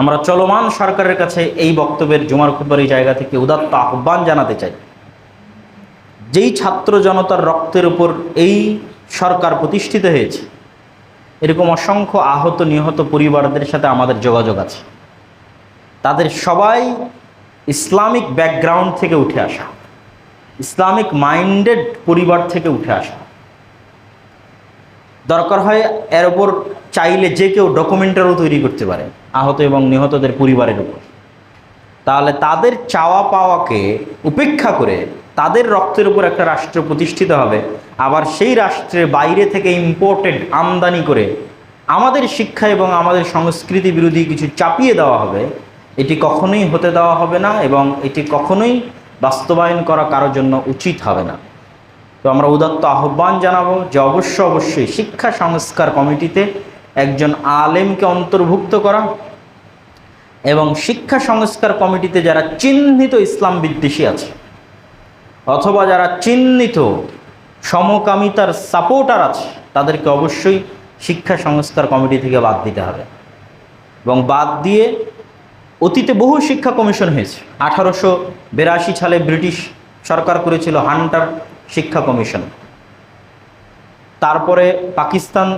আমরা চলমান সরকারের কাছে এই বক্তব্যের জুমার খুববার এই জায়গা থেকে উদাত্ত আহ্বান জানাতে চাই। যেই ছাত্র জনতার রক্তের উপর এই সরকার প্রতিষ্ঠিত হয়েছে, এরকম অসংখ্য আহত নিহত পরিবারদের সাথে আমাদের যোগাযোগ আছে। তাদের সবাই ইসলামিক ব্যাকগ্রাউন্ড থেকে উঠে আসা, ইসলামিক মাইন্ডেড পরিবার থেকে উঠে আসা। দরকার হয় এর ওপর চাইলে যে কেউ ডকুমেন্টারও তৈরি করতে পারে। আহত এবং নিহতদের পরিবারের উপর। তাহলে তাদের চাওয়া পাওয়াকে উপেক্ষা করে তাদের রক্তের উপর একটা রাষ্ট্র প্রতিষ্ঠিত হবে। আবার সেই রাষ্ট্রের বাইরে থেকে ইম্পোর্টেড আমদানি করে আমাদের শিক্ষা এবং আমাদের সংস্কৃতি বিরোধী কিছু চাপিয়ে দেওয়া হবে। এটি কখনোই হতে দেওয়া হবে না এবং এটি কখনোই বাস্তবায়ন করা কারোর জন্য উচিত হবে না। তো আমরা উদাত্ত আহ্বান জানাব যে অবশ্য অবশ্যই শিক্ষা সংস্কার কমিটিতে একজন আলেমকে অন্তর্ভুক্ত করা এবং শিক্ষা সংস্কার কমিটিতে যারা চিহ্নিত ইসলাম বিদ্বেষী আছে, অথবা যারা চিহ্নিত সমকামিতার সাপোর্টার আছে, তাদেরকে অবশ্যই শিক্ষা সংস্কার কমিটি থেকে বাদ দিতে হবে। এবং বাদ দিয়ে অতীতে বহু শিক্ষা কমিশন হয়েছে। আঠারোশো বিরাশি সালে ব্রিটিশ সরকার করেছিল হান্টার শিক্ষা কমিশন। তারপরে পাকিস্তান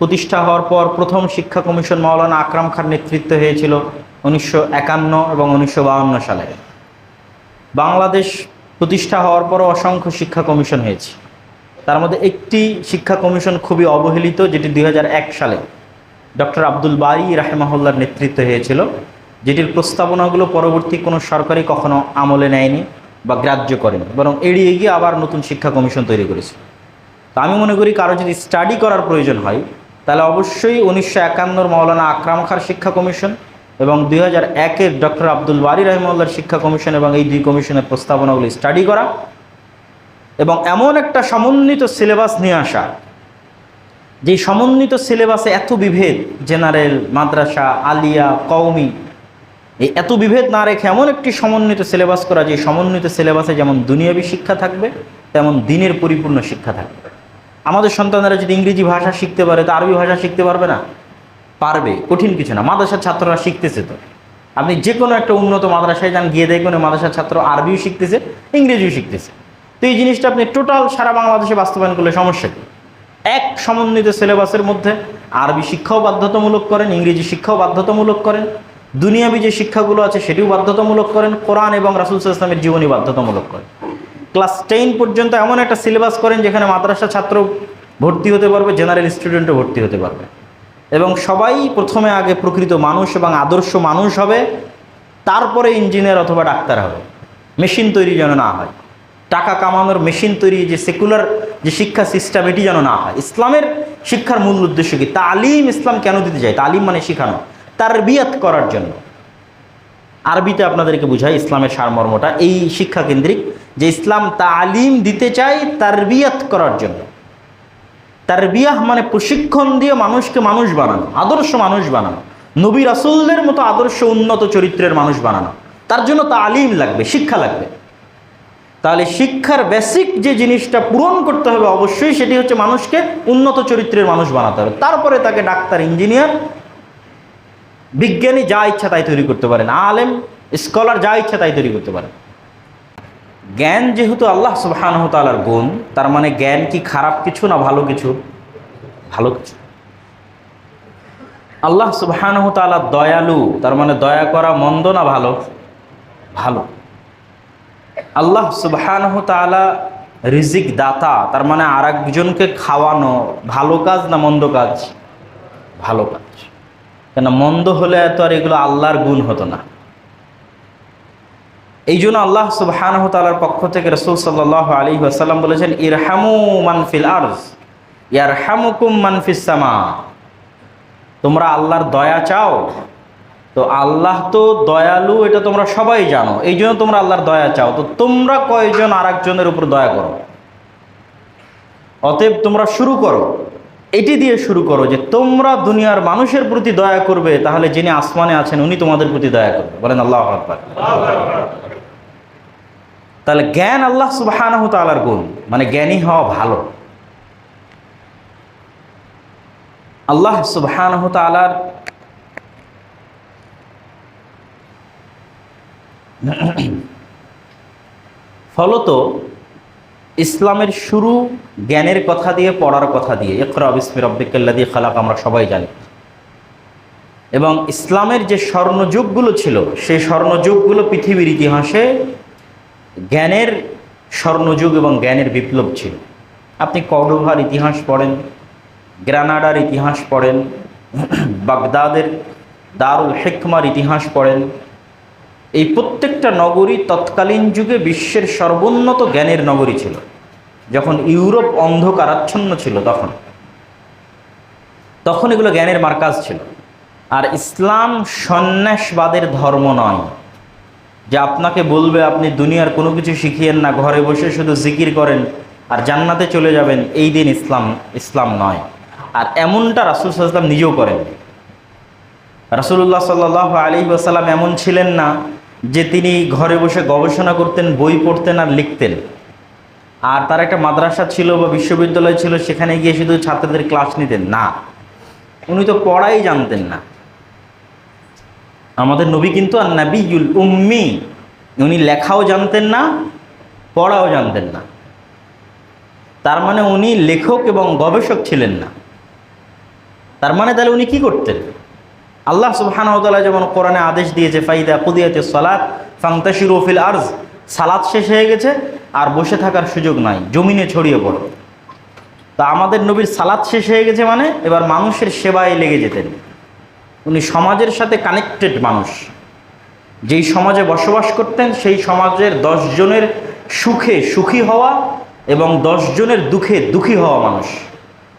প্রতিষ্ঠা হওয়ার পর প্রথম শিক্ষা কমিশন মাওলানা আকরাম খান নেতৃত্ব হয়েছিল উনিশশো একান্ন এবং উনিশশো সালে। বাংলাদেশ প্রতিষ্ঠা হওয়ার পরও অসংখ্য শিক্ষা কমিশন হয়েছে। তার মধ্যে একটি শিক্ষা কমিশন খুবই অবহেলিত, যেটি দুই হাজার এক সালে ডক্টর আব্দুল বারি রাহেমাহুল্লার নেতৃত্ব হয়েছিল, যেটির প্রস্তাবনাগুলো পরবর্তী কোনো সরকারই কখনো আমলে নেয়নি বা গ্রাহ্য করেনি, বরং এড়িয়ে গিয়ে আবার নতুন শিক্ষা কমিশন তৈরি করেছে। তো আমি মনে করি কারও যদি স্টাডি করার প্রয়োজন হয় তাহলে অবশ্যই উনিশশো একান্নর মৌলানা আকরাম খার শিক্ষা কমিশন এবং দুই হাজার একের ডক্টর আব্দুল বারি রহমুল্লার শিক্ষা কমিশন এবং এই দুই কমিশনের প্রস্তাবনাগুলি স্টাডি করা এবং এমন একটা সমন্বিত সিলেবাস নিয়ে আসা। যে সমন্বিত সিলেবাসে এত বিভেদ জেনারেল মাদ্রাসা, আলিয়া, কওমি, এই এত বিভেদ না রেখে এমন একটি সমন্বিত সিলেবাস করা যে সমন্বিত সিলেবাসে যেমন দুনিয়াবী শিক্ষা থাকবে, তেমন দিনের পরিপূর্ণ শিক্ষা থাকবে। আমাদের সন্তানেরা যদি ইংরেজি ভাষা শিখতে পারে, তো আরবি ভাষা শিখতে পারবে না? পারবে, কঠিন কিছু না। মাদ্রাসার ছাত্ররা শিখতেছে তো। আপনি যে কোনো একটা উন্নত মাদ্রাসায় যান, গিয়ে দেখবেন মাদ্রাসার ছাত্র আরবিও শিখতেছে, ইংরেজিও শিখতেছে। তো এই জিনিসটা আপনি টোটাল সারা বাংলাদেশে বাস্তবায়ন করলে সমস্যা কী? এক সমন্বিত সিলেবাসের মধ্যে আরবি শিক্ষাও বাধ্যতামূলক করেন, ইংরেজি শিক্ষাও বাধ্যতামূলক করেন, দুনিয়াবি যে শিক্ষাগুলো আছে সেটিও বাধ্যতামূলক করেন, কোরআন এবং রাসুল ইসলামের জীবনী বাধ্যতামূলক করেন। ক্লাস টেন পর্যন্ত এমন একটা সিলেবাস করেন যেখানে মাদ্রাসা ছাত্র ভর্তি হতে পারবে জেনারেল স্টুডেন্টও ভর্তি হতে পারবে। এবং সবাই প্রথমে আগে প্রকৃত মানুষ এবং আদর্শ মানুষ হবে, তারপরে ইঞ্জিনিয়ার অথবা ডাক্তার হবে। মেশিন তৈরি যেন না হয়। টাকা কামানোর মেশিন তৈরি যে সেকুলার যে শিক্ষা সিস্টেম এটি যেন না হয়। ইসলামের শিক্ষার মূল উদ্দেশ্য কি? তালিম ইসলাম কেন দিতে যায় তালিম মানে শেখানো। তার বিয়াত করার জন্য। আরবিতে আপনাদেরকে বুঝাই ইসলামের সারমর্মটা, এই শিক্ষা কেন্দ্রিক, যে ইসলাম তালিম দিতে চায় তার বিয়াত করার জন্য। তার বিয়াহ মানে প্রশিক্ষণ দিয়ে মানুষকে মানুষ বানানো, আদর্শ মানুষ বানানো, নবী রাসুলদের মতো আদর্শ উন্নত চরিত্রের মানুষ বানানো। তার জন্য তালিম লাগবে, শিক্ষা লাগবে। তাহলে শিক্ষার বেসিক যে জিনিসটা পূরণ করতে হবে অবশ্যই সেটি হচ্ছে মানুষকে উন্নত চরিত্রের মানুষ বানাতে হবে। তারপরে তাকে ডাক্তার, ইঞ্জিনিয়ার বিজ্ঞানী যা ইচ্ছা তাই তৈরি করতে পারেন, আলেম, স্কলার যা ইচ্ছা তাই তৈরি করতে পারেন। জ্ঞান যেহেতু আল্লাহ সুবাহানহ তালার গুণ, তার মানে জ্ঞান কি খারাপ কিছু না ভালো কিছু? ভালো কিছু। আল্লাহ সুবাহানহ তালা দয়ালু, তার মানে দয়া করা মন্দ না ভালো? ভালো। আল্লাহ সুবাহানহ তালা রিজিক দাতা, তার মানে আর একজনকে খাওয়ানো, ভালো কাজ না মন্দ কাজ? ভালো কাজ। কেন মন্দ হলে এত আর এগুলো আল্লাহর গুণ হতো না। এই জন্য আল্লাহ তালার পক্ষ থেকে রসুল সাল্লাহ আলী আসাল্লাম বলেছেন, ইরহামু মানফিল আর্জ ইয়ার হামুকুম মানফিসামা তোমরা আল্লাহর দয়া চাও, তো আল্লাহ তো দয়ালু, এটা তোমরা সবাই জানো, এই জন্য তোমরা আল্লাহর দয়া চাও, তো তোমরা কয়জন আর একজনের উপর দয়া করো? অতএব তোমরা শুরু করো। এটি দিয়ে শুরু করো যে তোমরা দুনিয়ার মানুষের প্রতি দয়া করবে, তাহলে যিনি আসমানে আছেন উনি তোমাদের প্রতি দয়া করবে। বলেন আল্লাহ তাহলে জ্ঞান আল্লাহ সুবাহানহ তালার গুণ মানে জ্ঞানী হওয়া ভালো। আল্লাহ সুবাহানহ তালার ফলত ইসলামের শুরু জ্ঞানের কথা দিয়ে, পড়ার কথা দিয়ে। ইকরা বিসমি রব্বিকাল্লা দিয়ে খালাক, আমরা সবাই জানি। এবং ইসলামের যে স্বর্ণযুগগুলো ছিল, সেই স্বর্ণযুগগুলো পৃথিবীর ইতিহাসে জ্ঞানের স্বর্ণযুগ এবং জ্ঞানের বিপ্লব ছিল। আপনি কর্ডোভার ইতিহাস পড়েন, গ্রানাডার ইতিহাস পড়েন, বাগদাদের দারুল হেকমার ইতিহাস পড়েন এই প্রত্যেকটা নগরী তৎকালীন যুগে বিশ্বের সর্বোন্নত জ্ঞানের নগরী ছিল। যখন ইউরোপ অন্ধকারাচ্ছন্ন ছিল তখন। তখন এগুলো জ্ঞানের মার্কাজ ছিল। আর ইসলাম সন্ন্যাসবাদের ধর্ম নয়। যে আপনাকে বলবে, আপনি দুনিয়ার কোনো কিছু শিখিয়েন না, ঘরে বসে শুধু জিকির করেন আর জান্নাতে চলে যাবেন। এই দিন ইসলাম ইসলাম নয়। আর এমনটা রাসুল সাল্লাম নিজেও করেন রাসুল্লাহ সাল্লাহ আলী এমন ছিলেন না যে তিনি ঘরে বসে গবেষণা করতেন, বই পড়তেন আর লিখতেন। আর তার একটা মাদ্রাসা ছিল বা বিশ্ববিদ্যালয় ছিল, সেখানে গিয়ে শুধু ছাত্রদের ক্লাস নিতেন। না, উনি তো পড়াই জানতেন না। আমাদের নবী কিন্তু আর নাবিউল উম্মি। উনি লেখাও জানতেন না, পড়াও জানতেন না। তার মানে উনি লেখক এবং গবেষক ছিলেন না। তার মানে তাহলে উনি কি করতেন? আল্লাহ সুবহানাহু যেমন কোরআনে আদেশ দিয়েছে, ফাইদা কুদিয়াতে সালাত ফাংতাশির ফিল আর্জ সালাদ শেষ হয়ে গেছে আর বসে থাকার সুযোগ নাই, জমিনে ছড়িয়ে পড়ো। তা আমাদের নবীর সালাদ শেষ হয়ে গেছে মানে এবার মানুষের সেবায় লেগে যেতেন। উনি সমাজের সাথে কানেক্টেড মানুষ। যেই সমাজে বসবাস করতেন, সেই সমাজের জনের সুখে সুখী হওয়া এবং জনের দুঃখে দুঃখী হওয়া মানুষ।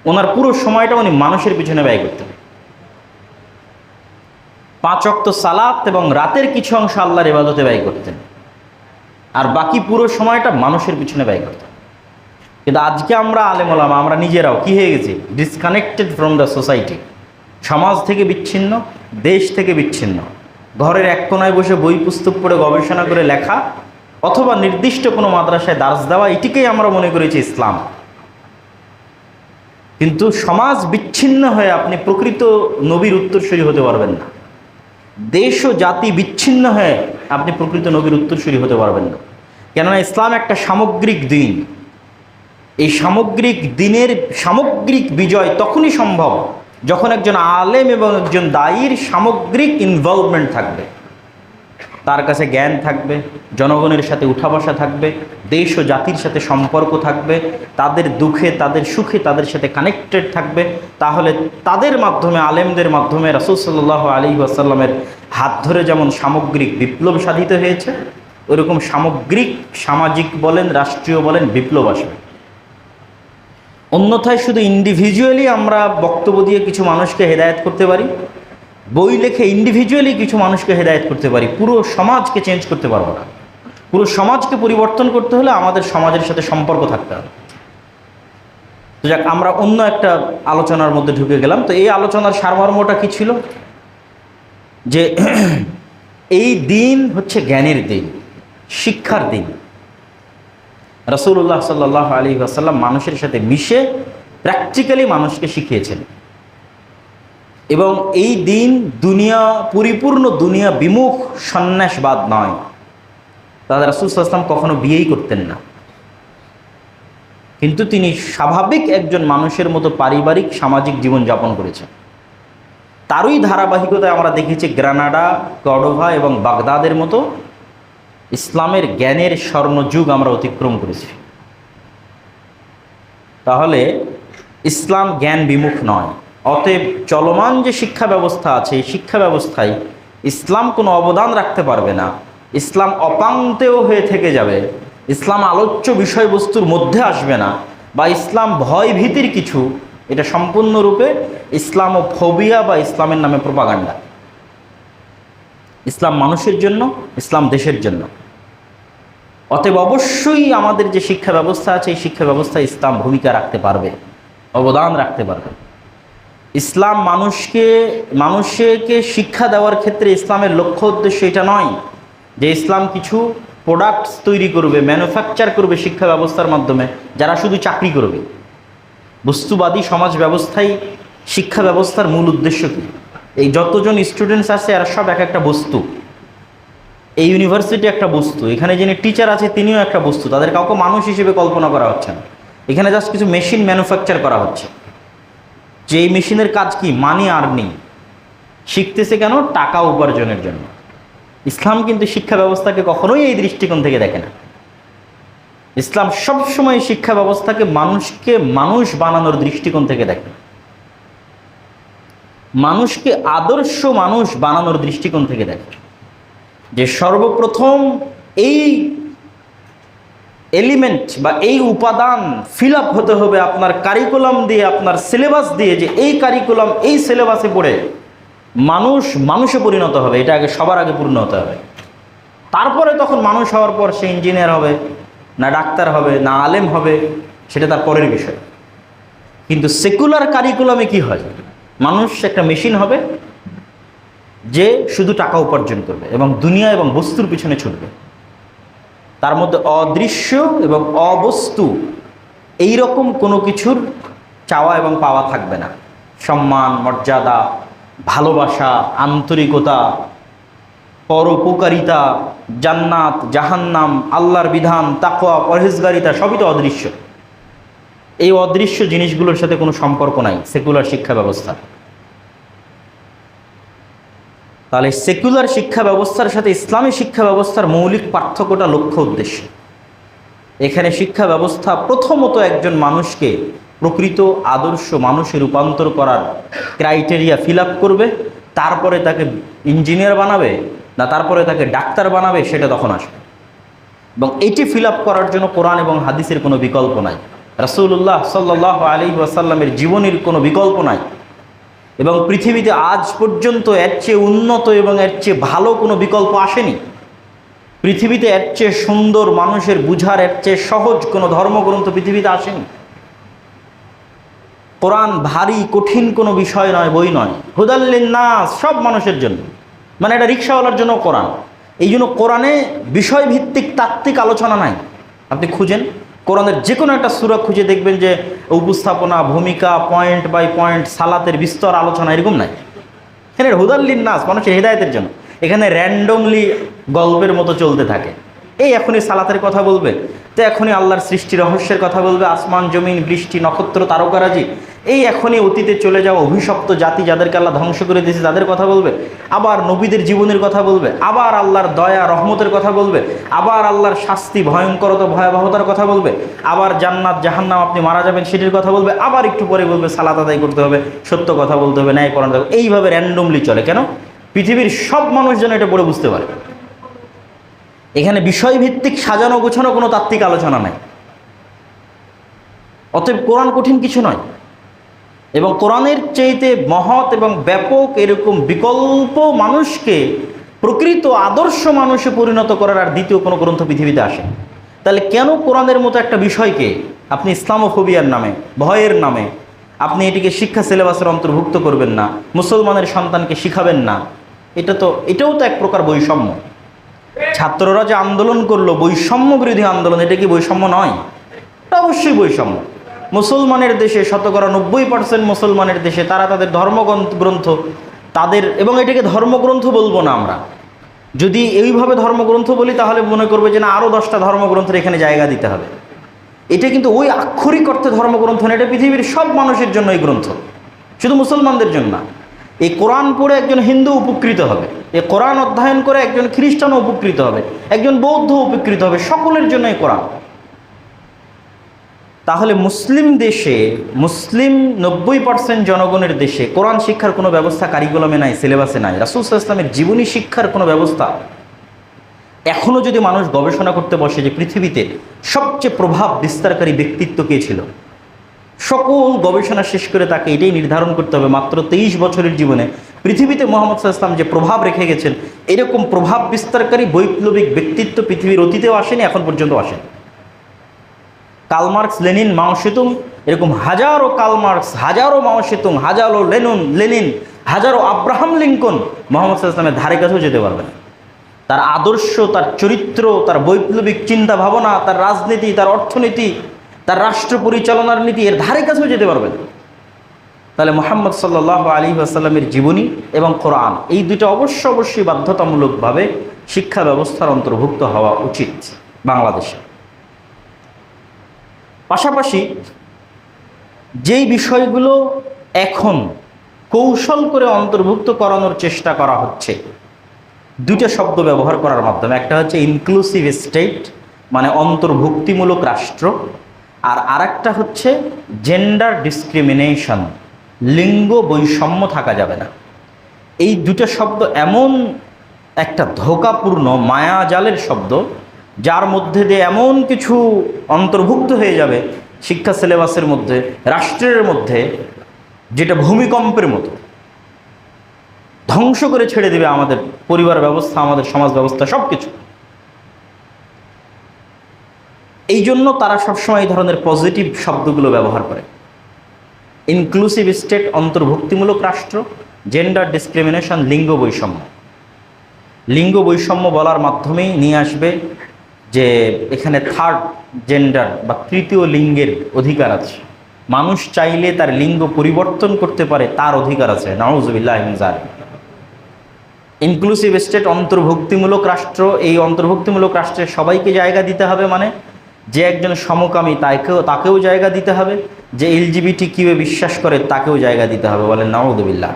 ওনার পুরো সময়টা উনি মানুষের পিছনে ব্যয় করতেন। পাঁচ অক্ত সালাত এবং রাতের কিছু অংশ আল্লাহর ইবাদতে ব্যয় করতেন। আর বাকি পুরো সময়টা মানুষের পিছনে ব্যয় করতেন। কিন্তু আজকে আমরা আলেমলামা আমরা নিজেরাও কি হয়ে গেছি? ডিসকানেক্টেড ফ্রম দ্য সোসাইটি সমাজ থেকে বিচ্ছিন্ন, দেশ থেকে বিচ্ছিন্ন। ঘরের এক কোনায় বসে বই পুস্তক পড়ে গবেষণা করে লেখা, অথবা নির্দিষ্ট কোনো মাদ্রাসায় দাস দেওয়া, এটিকেই আমরা মনে করেছি ইসলাম। কিন্তু সমাজ বিচ্ছিন্ন হয়ে আপনি প্রকৃত নবীর উত্তরসূরি হতে পারবেন না। দেশ ও জাতি বিচ্ছিন্ন হয়ে আপনি প্রকৃত নবীর উত্তরসূরি হতে পারবেন না। কেননা ইসলাম একটা সামগ্রিক দিন। এই সামগ্রিক দিনের সামগ্রিক বিজয় তখনই সম্ভব যখন একজন আলেম এবং একজন দায়ীর সামগ্রিক ইনভলভমেন্ট থাকবে। তার কাছে জ্ঞান থাকবে, জনগণের সাথে উঠা বসা থাকবে, দেশ ও জাতির সাথে সম্পর্ক থাকবে, তাদের দুঃখে, তাদের সুখে, তাদের সাথে কানেক্টেড থাকবে, তাহলে তাদের মাধ্যমে, আলেমদের মাধ্যমে রাসুল সাল্লাহ আলী আসাল্লামের হাত ধরে যেমন সামগ্রিক বিপ্লব সাধিত হয়েছে ওইরকম সামগ্রিক সামাজিক বলেন, রাষ্ট্রীয় বলেন, বিপ্লব আসবে। অন্যথায় শুধু ইন্ডিভিজুয়ালি আমরা বক্তব্য দিয়ে কিছু মানুষকে হেদায়ত করতে পারি বই লেখে ইন্ডিভিজুয়ালি কিছু মানুষকে হেদায়ত করতে পারি, পুরো সমাজকে চেঞ্জ করতে পারব না। পুরো সমাজকে পরিবর্তন করতে হলে আমাদের সমাজের সাথে সম্পর্ক থাকতে হবে। তো যাক, আমরা অন্য একটা আলোচনার মধ্যে ঢুকে গেলাম। তো এই আলোচনার সারমর্মটা কি ছিল? যে এই দিন হচ্ছে জ্ঞানের দিন, শিক্ষার দিন। রসুল্লাহ সাল্লাহ আলী আসাল্লাম মানুষের সাথে মিশে প্র্যাকটিক্যালি মানুষকে শিখিয়েছেন। এবং এই দিন দুনিয়া, পরিপূর্ণ দুনিয়া বিমুখ, সন্ন্যাসবাদ নয়। তাদের রাসুল সাল্লাম কখনো বিয়েই করতেন না। কিন্তু তিনি স্বাভাবিক একজন মানুষের মতো পারিবারিক, সামাজিক জীবন যাপন করেছেন। তারই ধারাবাহিকতায় আমরা দেখেছি গ্রানাডা, কর্ডোভা এবং বাগদাদের মতো ইসলামের জ্ঞানের স্বর্ণযুগ আমরা অতিক্রম করেছি। তাহলে ইসলাম জ্ঞান বিমুখ নয়। অতএব চলমান যে শিক্ষা ব্যবস্থা আছে, এই শিক্ষা ব্যবস্থায় ইসলাম কোনো অবদান রাখতে পারবে না। ইসলাম অপান্তেও হয়ে থেকে যাবে। ইসলাম আলোচ্য বিষয়বস্তুর মধ্যে আসবে না। বা ইসলাম ভয় ভীতির কিছু, এটা সম্পূর্ণরূপে ইসলাম ও ফোবিয়া বা ইসলামের নামে প্রপাগান্ডা। ইসলাম মানুষের জন্য, ইসলাম দেশের জন্য। অতএব অবশ্যই আমাদের যে শিক্ষা ব্যবস্থা আছে, এই শিক্ষা ব্যবস্থায় ইসলাম ভূমিকা রাখতে পারবে, অবদান রাখতে পারবে। ইসলাম মানুষকে মানুষকে শিক্ষা দেওয়ার ক্ষেত্রে ইসলামের লক্ষ্য উদ্দেশ্য এটা নয় যে ইসলাম কিছু প্রোডাক্টস তৈরি করবে ম্যানুফ্যাকচার করবে শিক্ষা ব্যবস্থার মাধ্যমে, যারা শুধু চাকরি করবে। বস্তুবাদী সমাজ ব্যবস্থায় শিক্ষা ব্যবস্থার মূল উদ্দেশ্য কী? এই যতজন স্টুডেন্টস আছে, এরা সব এক একটা বস্তু। এই ইউনিভার্সিটি একটা বস্তু। এখানে যিনি টিচার আছে, তিনিও একটা বস্তু। তাদের কাউকে মানুষ হিসেবে কল্পনা করা হচ্ছে না। এখানে জাস্ট কিছু মেশিন ম্যানুফ্যাকচার করা হচ্ছে। যে এই মেশিনের কাজ কি? মানি আর্নিং শিখতেছে কেন? টাকা উপার্জনের জন্য। ইসলাম কিন্তু শিক্ষা ব্যবস্থাকে কখনোই এই দৃষ্টিকোণ থেকে দেখে না। ইসলাম সবসময় শিক্ষা ব্যবস্থাকে মানুষকে মানুষ বানানোর দৃষ্টিকোণ থেকে দেখে মানুষকে আদর্শ মানুষ বানানোর দৃষ্টিকোণ থেকে দেখে। যে সর্বপ্রথম এই এলিমেন্ট বা এই উপাদান ফিল হতে হবে আপনার কারিকুলাম দিয়ে, আপনার সিলেবাস দিয়ে যে এই কারিকুলাম এই সিলেবাসে পড়ে মানুষ মানুষে পরিণত হবে। এটা আগে সবার আগে পূর্ণ হতে হবে। তারপরে তখন মানুষ হওয়ার পর সে ইঞ্জিনিয়ার হবে, না ডাক্তার হবে, না আলেম হবে, সেটা তার পরের বিষয়। কিন্তু সেকুলার কারিকুলামে কি হয়? মানুষ একটা মেশিন হবে যে শুধু টাকা উপার্জন করবে এবং দুনিয়া এবং বস্তুর পিছনে ছুটবে। তার মধ্যে অদৃশ্য এবং অবস্তু এই রকম কোনো কিছুর চাওয়া এবং পাওয়া থাকবে না। সম্মান, মর্যাদা, ভালোবাসা, আন্তরিকতা, পরোপকারিতা, জান্নাত, জাহান্নাম, আল্লাহর বিধান তাকোয়া পরহেজগারিতা, সবই তো অদৃশ্য। এই অদৃশ্য জিনিসগুলোর সাথে কোনো সম্পর্ক নাই সেকুলার শিক্ষা ব্যবস্থা। তাহলে সেকুলার শিক্ষা ব্যবস্থার সাথে ইসলামী শিক্ষা ব্যবস্থার মৌলিক পার্থক্যটা লক্ষ্য উদ্দেশ্য। এখানে শিক্ষা ব্যবস্থা প্রথমত একজন মানুষকে প্রকৃত আদর্শ মানুষে রূপান্তর করার ক্রাইটেরিয়া ফিল করবে, তারপরে তাকে ইঞ্জিনিয়ার বানাবে, না তারপরে তাকে ডাক্তার বানাবে, সেটা তখন আসবে। এবং এটি ফিল করার জন্য কোরআন এবং হাদিসের কোনো বিকল্প নাই। রাসূলুল্লাহ সাল্লাহ আলী ওয়াসাল্লামের জীবনের কোনো বিকল্প নাই। এবং পৃথিবীতে আজ পর্যন্ত এর চেয়ে উন্নত এবং এর চেয়ে ভালো কোনো বিকল্প আসেনি। পৃথিবীতে এর চেয়ে সুন্দর মানুষের বুঝার এর চেয়ে সহজ কোনো ধর্মগ্রন্থ পৃথিবীতে আসেনি। কোরআন ভারী, কঠিন কোনো বিষয় নয়, বই নয়। হুদাল্লিন নাস সব মানুষের জন্য। মানে এটা রিক্সাওয়ালার জন্য কোরআন। এই জন্য কোরআনে বিষয়ভিত্তিক, তাত্ত্বিক আলোচনা নাই। আপনি খুঁজেন। কোরআনের যে কোনো একটা সুরা খুঁজে দেখবেন যে উপস্থাপনা, ভূমিকা পয়েন্ট বাই পয়েন্ট সালাতের বিস্তর আলোচনা, এরকম নাই। এখানে হুদাল্লিন নাস মানুষের হৃদায়তের জন্য। এখানে র্যান্ডমলি গল্পের মতো চলতে থাকে। এই এখনই সালাতের কথা বলবে। তো এখনই আল্লাহর সৃষ্টি রহস্যের কথা বলবে। আসমান, জমিন, বৃষ্টি, নক্ষত্র, তারকারাজি। এই এখনই অতীতে চলে যাওয়া অভিশপ্ত জাতি যাদেরকে আল্লাহ ধ্বংস করে দিয়েছে, তাদের কথা বলবে। আবার নবীদের জীবনের কথা বলবে, আবার আল্লাহর দয়া, রহমতের কথা বলবে, আবার আল্লাহর শাস্তি, ভয়ঙ্করতা, ভয়াবহতার কথা বলবে, আবার জান্নাত, জাহান্নাম আপনি মারা যাবেন সেটির কথা বলবে, আবার একটু পরে বলবে সালাত আদায় করতে হবে, সত্য কথা বলতে হবে, ন্যায় করানো হবে। এইভাবে র্যান্ডমলি চলে। কেন? পৃথিবীর সব মানুষ যেন এটা পড়ে বুঝতে পারে। এখানে বিষয়ভিত্তিক সাজানো গোছানো কোনো তাত্ত্বিক আলোচনা নাই। অতএব কোরআন কঠিন কিছু নয়। এবং কোরআনের চাইতে মহৎ এবং ব্যাপক এরকম বিকল্প মানুষকে, প্রকৃত আদর্শ মানুষে পরিণত করার আর দ্বিতীয় কোনো গ্রন্থ পৃথিবীতে আসে তাহলে কেন কোরআনের মতো একটা বিষয়কে আপনি ইসলামোফোবিয়ার নামে, ভয়ের নামে, আপনি এটিকে শিক্ষা সিলেবাসের অন্তর্ভুক্ত করবেন না, মুসলমানের সন্তানকে শিখাবেন না, এটা তো, এটাও তো এক প্রকার বৈষম্য। ছাত্ররা যে আন্দোলন করল, বৈষম্য বিরোধী আন্দোলন, এটা কি বৈষম্য নয়? এটা অবশ্যই বৈষম্য। মুসলমানের দেশে শতকরা নব্বই পার্সেন্ট মুসলমানের দেশে তারা তাদের ধর্মগ্রন্থ তাদের, এবং এটাকে ধর্মগ্রন্থ বলব না আমরা। যদি এইভাবে ধর্মগ্রন্থ বলি, তাহলে মনে করবে যে না আরও দশটা ধর্মগ্রন্থের এখানে জায়গা দিতে হবে। এটা কিন্তু ওই আক্ষরিক অর্থে ধর্মগ্রন্থ না, এটা পৃথিবীর সব মানুষের জন্য এই গ্রন্থ। শুধু মুসলমানদের জন্য না। এই কোরআন পড়ে একজন হিন্দু উপকৃত হবে। এই কোরআন অধ্যয়ন করে একজন খ্রিস্টানও উপকৃত হবে। একজন বৌদ্ধ উপকৃত হবে। সকলের জন্য এই কোরআন। তাহলে মুসলিম দেশে, মুসলিম নব্বই পার্সেন্ট জনগণের দেশে কোরআন শিক্ষার কোনো ব্যবস্থা কারিকুলামে নাই সিলেবাসে নাই। রাসুল ইসলামের জীবনী শিক্ষার কোনো ব্যবস্থা এখনও যদি মানুষ গবেষণা করতে বসে যে পৃথিবীতে সবচেয়ে প্রভাব বিস্তারকারী ব্যক্তিত্ব কে ছিল, সকল গবেষণা শেষ করে তাকে এটাই নির্ধারণ করতে হবে মাত্র তেইশ বছরের জীবনে। পৃথিবীতে মোহাম্মদ ইসলাম যে প্রভাব রেখে গেছেন, এরকম প্রভাব বিস্তারকারী বৈপ্লবিক ব্যক্তিত্ব পৃথিবীর অতীতেও আসেনি, এখন পর্যন্ত আসেনি। কালমার্কস লেনিন, মাও সেতুং, এরকম হাজারো কালমার্কস হাজারো মাও সেতুং, হাজারো লেনুন, লেনিন, হাজারো আব্রাহাম লিঙ্কন মোহাম্মদ ইসলামের ধারে কাছেও যেতে পারবে না তার আদর্শ, তার চরিত্র, তার বৈপ্লবিক চিন্তা ভাবনা তার রাজনীতি, তার অর্থনীতি, তার রাষ্ট্র পরিচালনার নীতি এর ধারে কাছেও যেতে পারবে না তাহলে মোহাম্মদ সাল্লাহ আলী আসাল্লামের জীবনী এবং কোরআন, এই দুটো অবশ্য অবশ্যই বাধ্যতামূলকভাবে শিক্ষা ব্যবস্থার অন্তর্ভুক্ত হওয়া উচিত বাংলাদেশে। পাশাপাশি যেই বিষয়গুলো এখন কৌশল করে অন্তর্ভুক্ত করানোর চেষ্টা করা হচ্ছে দুটো শব্দ ব্যবহার করার মাধ্যমে, একটা হচ্ছে ইনক্লুসিভ স্টেট মানে অন্তর্ভুক্তিমূলক রাষ্ট্র, আর আরেকটা হচ্ছে জেন্ডার ডিসক্রিমিনেশন লিঙ্গ বৈষম্য থাকা যাবে না। এই দুটো শব্দ এমন একটা ধোকাপূর্ণ, মায়াজালের শব্দ যার মধ্যে দিয়ে এমন কিছু অন্তর্ভুক্ত হয়ে যাবে শিক্ষা সিলেবাসের মধ্যে, রাষ্ট্রের মধ্যে, যেটা ভূমিকম্পের মতো। ধ্বংস করে ছেড়ে দেবে আমাদের পরিবার ব্যবস্থা, আমাদের সমাজ ব্যবস্থা সব কিছু এই জন্য তারা সবসময় এই ধরনের পজিটিভ শব্দগুলো ব্যবহার করে। ইনক্লুসিভ স্টেট অন্তর্ভুক্তিমূলক রাষ্ট্র জেন্ডার ডিসক্রিমিনেশন লিঙ্গ বৈষম্য। লিঙ্গ বৈষম্য বলার মাধ্যমেই নিয়ে আসবে যে এখানে থার্ড জেন্ডার বা তৃতীয় লিঙ্গের অধিকার আছে। মানুষ চাইলে তার লিঙ্গ পরিবর্তন করতে পারে, তার অধিকার আছে। নওয়াজবিল্লাহ ইনক্লুসিভ স্টেট অন্তর্ভুক্তিমূলক রাষ্ট্র, এই অন্তর্ভুক্তিমূলক রাষ্ট্রে সবাইকে জায়গা দিতে হবে মানে যে একজন সমকামী তাকেও তাকেও জায়গা দিতে হবে, যে এলজিবিটি কিউয়ে বিশ্বাস করে তাকেও জায়গা দিতে হবে বলেন নওয়াজবিল্লাহ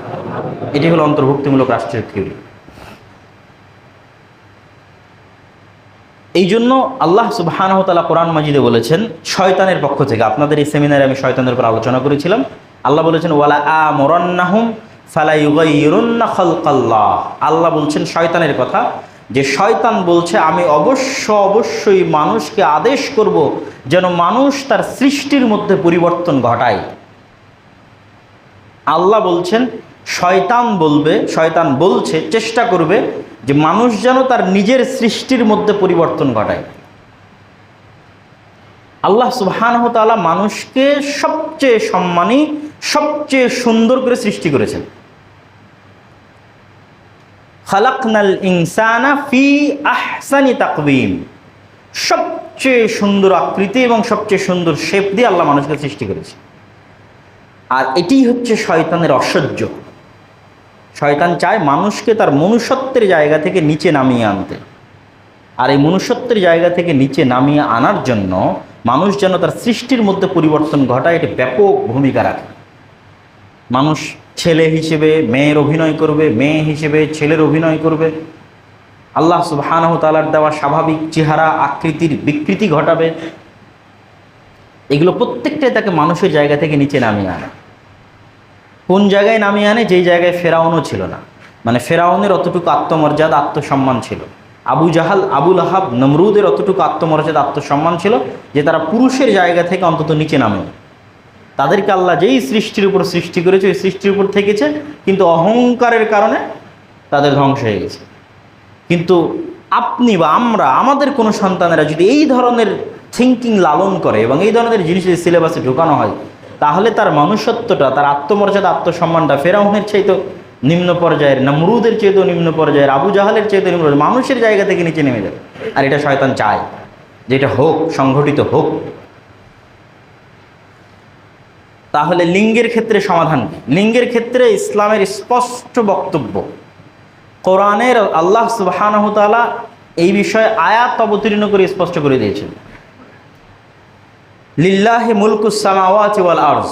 এটি হলো অন্তর্ভুক্তিমূলক রাষ্ট্রের থিওরি এই জন্য আল্লাহ সুবাহানহ তালা কোরআন মাজিদে বলেছেন, শয়তানের পক্ষ থেকে, আপনাদের এই সেমিনারে আমি শয়তানের উপর আলোচনা করেছিলাম। আল্লাহ বলেছেন, ওয়ালা আ মোরান্নাহুম খালকাল্লাহ। আল্লাহ বলছেন, শয়তানের কথা, যে শয়তান বলছে, আমি অবশ্য অবশ্যই মানুষকে আদেশ করব যেন মানুষ তার সৃষ্টির মধ্যে পরিবর্তন ঘটায়। আল্লাহ বলছেন শয়তান বলবে, শয়তান বলছে, চেষ্টা করবে যে মানুষ যেন তার নিজের সৃষ্টির মধ্যে পরিবর্তন ঘটায়। আল্লাহ সুবহানহ তাআলা মানুষকে সবচেয়ে সম্মানী, সবচেয়ে সুন্দর করে সৃষ্টি করেছেন। খালাকনাল ইনসানা ফি আহসানি তাকবিম সবচেয়ে সুন্দর আকৃতি এবং সবচেয়ে সুন্দর শেপ দিয়ে আল্লাহ মানুষকে সৃষ্টি করেছে আর এটি হচ্ছে শয়তানের অসহ্য। শয়তান চায় মানুষকে তার মনুষ্যত্বের জায়গা থেকে নিচে নামিয়ে আনতে। আর এই মনুষ্যত্বের জায়গা থেকে নিচে নামিয়ে আনার জন্য মানুষ যেন তার সৃষ্টির মধ্যে পরিবর্তন ঘটায়, এটি ব্যাপক ভূমিকা রাখে। মানুষ ছেলে হিসেবে মেয়ের অভিনয় করবে, মেয়ে হিসেবে ছেলের অভিনয় করবে। আল্লাহ সুবহানাহু তালার দেওয়া স্বাভাবিক চেহারা, আকৃতির বিকৃতি ঘটাবে। এগুলো প্রত্যেকটাই তাকে মানুষের জায়গা থেকে নিচে নামিয়ে আনে। কোন জায়গায় নামিয়ে আনে, যেই জায়গায় ফেরাউনও ছিল না। মানে ফেরাউনের অতটুকু আত্মমর্যাদা, আত্মসম্মান ছিল। আবু জাহাল আবুল আহাব নমরুদের অতটুকু আত্মমর্যাদা, আত্মসম্মান ছিল যে তারা পুরুষের জায়গা থেকে অন্তত নিচে নামে। তাদেরকে আল্লাহ যেই সৃষ্টির উপর সৃষ্টি করেছে, ওই সৃষ্টির উপর থেকেছে, কিন্তু অহংকারের কারণে তাদের ধ্বংস হয়ে গেছে। কিন্তু আপনি বা আমরা, আমাদের কোনো সন্তানেরা যদি এই ধরনের থিঙ্কিং লালন করে এবং এই ধরনের জিনিস সিলেবাসে ঢোকানো হয় তাহলে তার মনুষ্যত্বটা, তার আত্মমর্যাদা, আত্মসম্মানটা ফেরাউনের চাইতেও নিম্ন পর্যায়ের না নমরুদের চেয়েতেও নিম্ন পর্যায়ের, আবু জাহালের চেয়েতেও নিম্ন মানুষের জায়গা থেকে নিচে নেমে যাবে। আর এটা শয়তান চায় যে এটা হোক, সংঘটিত হোক। তাহলে লিঙ্গের ক্ষেত্রে সমাধান লিঙ্গের ক্ষেত্রে ইসলামের স্পষ্ট বক্তব্য, কোরআনের আল্লাহ সুবাহানহতালা এই বিষয়ে আয়াত অবতীর্ণ করে স্পষ্ট করে দিয়েছেন। লিল্লাহে মুলকুসামাওয়াতি ওয়াল আরজ।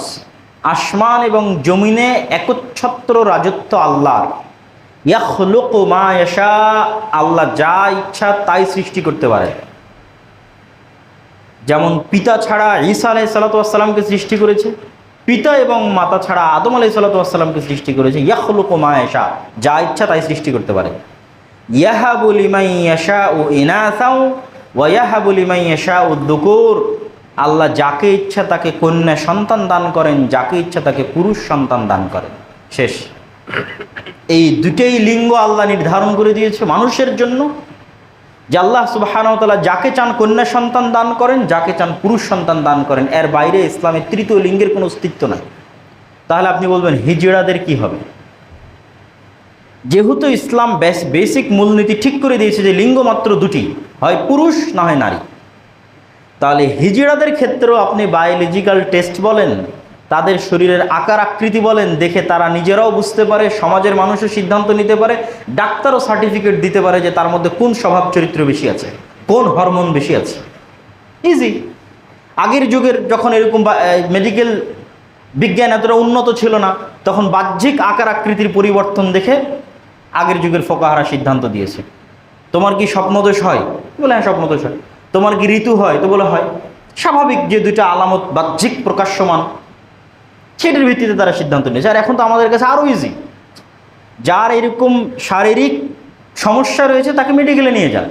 আসমান এবং জমিনে একচ্ছত্র রাজত্ব আল্লাহর। ইয়াখলুকু মা ইয়াশা, আল্লাহ যা ইচ্ছা তাই সৃষ্টি করতে পারে। যেমন পিতা ছাড়া ঈসা আলাই সালাতামকে সৃষ্টি করেছে, পিতা এবং মাতা ছাড়া আদম আলাই সালাতামকে সৃষ্টি করেছে, ইয়াখলুকু মা ইয়াশা, যা ইচ্ছা তাই সৃষ্টি করতে পারে। ইয়াহাবু লিমান ইয়াশাউ ইনাসাও ওয়া ইয়াহাবু লিমান ইয়াশাউ দুকুর। আল্লাহ যাকে ইচ্ছা তাকে কন্যা সন্তান দান করেন, যাকে ইচ্ছা তাকে পুরুষ সন্তান দান করেন। শেষ। এই দুটেই লিঙ্গ আল্লাহ নির্ধারণ করে দিয়েছে মানুষের জন্য। যে আল্লাহ সুবাহানতলা যাকে চান কন্যা সন্তান দান করেন, যাকে চান পুরুষ সন্তান দান করেন, এর বাইরে ইসলামের তৃতীয় লিঙ্গের কোনো অস্তিত্ব নাই। তাহলে আপনি বলবেন, হিজড়াদের কি হবে? যেহেতু ইসলাম বেস বেসিক মূলনীতি ঠিক করে দিয়েছে যে লিঙ্গ মাত্র দুটি, হয় পুরুষ না হয় নারী। তাহলে হিজড়াদের ক্ষেত্রেও আপনি বায়োলজিক্যাল টেস্ট বলেন, তাদের শরীরের আকার আকৃতি বলেন, দেখে তারা নিজেরাও বুঝতে পারে, সমাজের মানুষও সিদ্ধান্ত নিতে পারে, ডাক্তারও সার্টিফিকেট দিতে পারে যে তার মধ্যে কোন স্বভাব চরিত্র বেশি আছে, কোন হরমোন বেশি আছে। ইজি আগের যুগের যখন এরকম মেডিকেল বিজ্ঞান এতটা উন্নত ছিল না, তখন বাহ্যিক আকার আকৃতির পরিবর্তন দেখে আগের যুগের ফোকাহারা সিদ্ধান্ত দিয়েছে। তোমার কি স্বপ্নদোষ হয়? বলে হ্যাঁ স্বপ্নদোষ হয়। তোমার কি ঋতু হয়? তো বলে হয়। স্বাভাবিক যে দুইটা আলামত বাহ্যিক প্রকাশ্যমান সেটার ভিত্তিতে তারা সিদ্ধান্ত নিয়েছে। আর এখন তো আমাদের কাছে আরও ইজি যার এরকম শারীরিক সমস্যা রয়েছে, তাকে মেডিকেলে নিয়ে যান।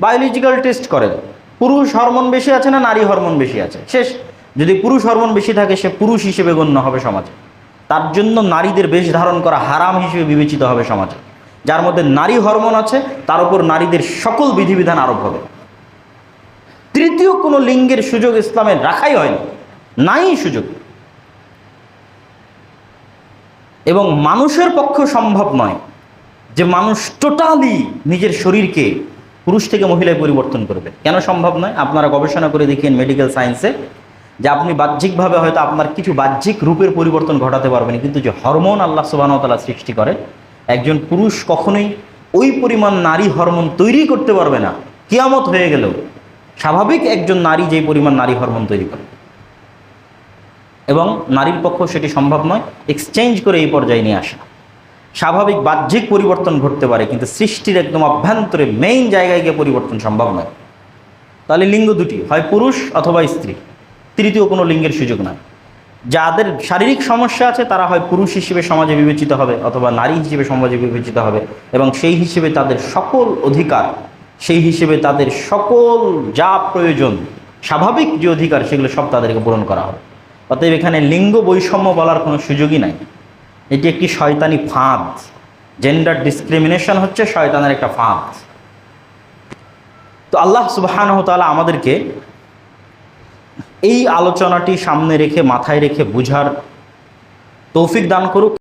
বায়োলজিক্যাল টেস্ট করেন। পুরুষ হরমোন বেশি আছে না নারী হরমোন বেশি আছে? শেষ। যদি পুরুষ হরমোন বেশি থাকে, সে পুরুষ হিসেবে গণ্য হবে সমাজে। তার জন্য নারীদের বেশ ধারণ করা হারাম হিসেবে বিবেচিত হবে সমাজে। যার মধ্যে নারী হরমোন আছে, তার উপর নারীদের সকল বিধিবিধান আরোপ হবে। তৃতীয় কোনো লিঙ্গের সুযোগ ইসলামের রাখাই হয়নি, নাই সুযোগ। এবং মানুষের পক্ষে সম্ভব নয় যে মানুষ টোটালি নিজের শরীরকে পুরুষ থেকে মহিলায় পরিবর্তন করবে। কেন সম্ভব নয়? আপনারা গবেষণা করে দেখিয়েন মেডিকেল সায়েন্সে যে আপনি বাহ্যিকভাবে হয়তো আপনার কিছু বাহ্যিক রূপের পরিবর্তন ঘটাতে পারবেন, কিন্তু যে হরমোন আল্লাহ সুবাহতালা সৃষ্টি করে, একজন পুরুষ কখনোই ওই পরিমাণ নারী হরমোন তৈরি করতে পারবে না। কিয়ামত হয়ে গেলেও স্বাভাবিক একজন নারী যেই পরিমাণ নারী হরমোন তৈরি করে। এবং নারীর পক্ষ সেটি সম্ভব নয় এক্সচেঞ্জ করে এই পর্যায়ে নিয়ে আসা। স্বাভাবিক বাহ্যিক পরিবর্তন ঘটতে পারে, কিন্তু সৃষ্টির একদম অভ্যন্তরে মেইন জায়গায় গিয়ে পরিবর্তন সম্ভব নয়। তাহলে লিঙ্গ দুটি, হয় পুরুষ অথবা স্ত্রী। তৃতীয় কোনো লিঙ্গের সুযোগ নয় যাদের শারীরিক সমস্যা আছে, তারা হয় পুরুষ হিসেবে সমাজে বিবেচিত হবে অথবা নারী হিসেবে সমাজে বিবেচিত হবে এবং সেই হিসেবে তাদের সকল অধিকার সেই হিসেবে তাদের সকল যা প্রয়োজন, স্বাভাবিক যে অধিকার, সেগুলো সব তাদেরকে পূরণ করা হবে। অতএব এখানে লিঙ্গ বৈষম্য বলার কোনো সুযোগই নাই। এটি একটি শয়তানি ফাঁদ। জেন্ডার ডিসক্রিমিনেশন হচ্ছে শয়তানের একটা ফাঁদ। তো আল্লাহ সুবাহানহ তাআলা আমাদেরকে এই আলোচনাটি সামনে রেখে, মাথায় রেখে বুঝার তৌফিক দান করুক।